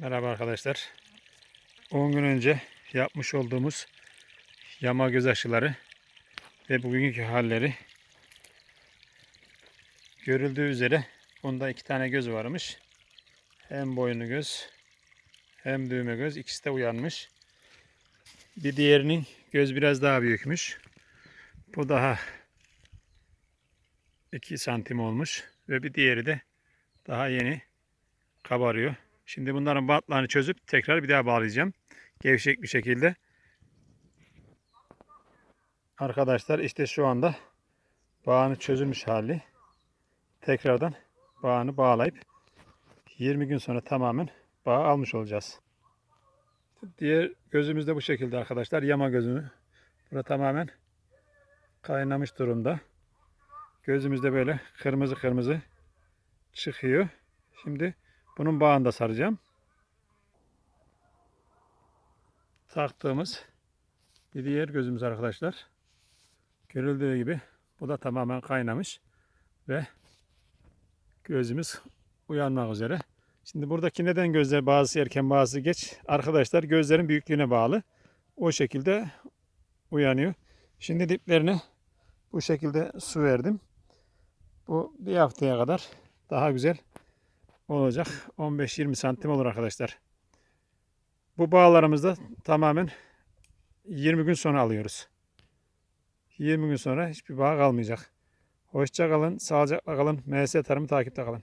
Merhaba arkadaşlar. 10 gün önce yapmış olduğumuz yama göz aşıları ve bugünkü halleri görüldüğü üzere bunda iki tane göz varmış. Hem boynu göz hem düğme göz ikisi de uyanmış. Bir diğerinin göz biraz daha büyükmüş. Bu daha 2 santim olmuş ve bir diğeri de daha yeni kabarıyor. Şimdi bunların bantlarını çözüp tekrar bir daha bağlayacağım. Gevşek bir şekilde. Arkadaşlar işte şu anda bağını çözülmüş hali. Tekrardan bağını bağlayıp 20 gün sonra tamamen bağ almış olacağız. Diğer gözümüz de bu şekilde arkadaşlar. Yama gözü. Burada tamamen kaynamış durumda. Gözümüz de böyle kırmızı kırmızı çıkıyor. Şimdi bunun bağını da saracağım. Taktığımız bir diğer gözümüz arkadaşlar. Görüldüğü gibi bu da tamamen kaynamış ve gözümüz uyanmak üzere. Şimdi buradaki neden gözler bazısı erken bazısı geç? Arkadaşlar gözlerin büyüklüğüne bağlı. O şekilde uyanıyor. Şimdi diplerine bu şekilde su verdim. Bu bir haftaya kadar daha güzel olacak. 15-20 santim olur arkadaşlar. Bu bağlarımızda tamamen 20 gün sonra alıyoruz. 20 gün sonra hiçbir bağ kalmayacak. Hoşça kalın, sağlıcakla kalın. MS Tarım'ı takipte kalın.